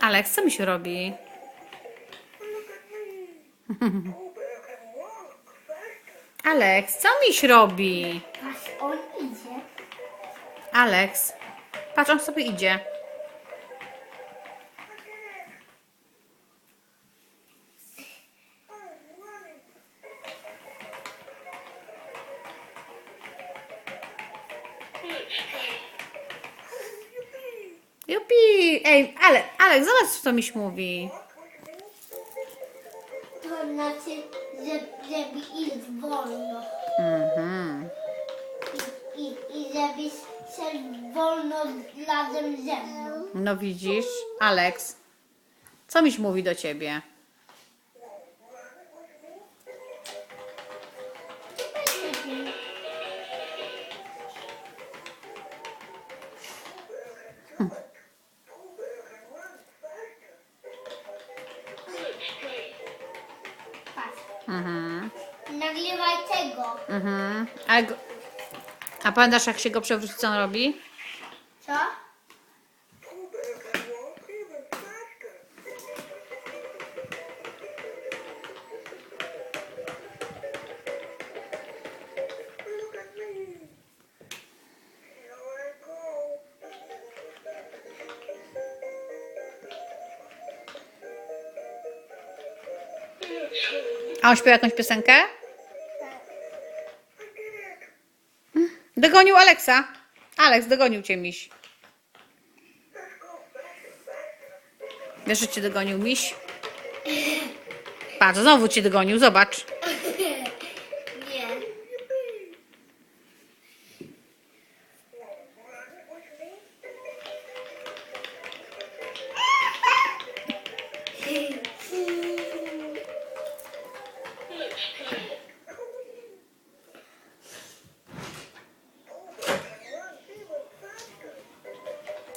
Aleks, co mi się robi? Aleks, co miś robi? Patrz, on idzie. Aleks, patrz, on sobie idzie. Jupi! Ej, ale, Aleks, zobacz, co miś mówi. To znaczy, że, żeby iść wolno. Mhm. I, i, i żebyś szedł wolno razem ze mną. No widzisz, Aleks, co miś mówi do ciebie? Mhm. Nagrywaj tego. Mhm. A, go, a pamiętasz, jak się go on robi? Co? A on śpiewa jakąś piosenkę? Dogonił Aleksa. Aleks, dogonił cię miś. Wiesz, że cię dogonił miś? Patrz, znowu cię dogonił, zobacz.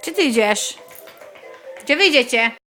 Gdzie ty idziesz? Gdzie wyjdziecie?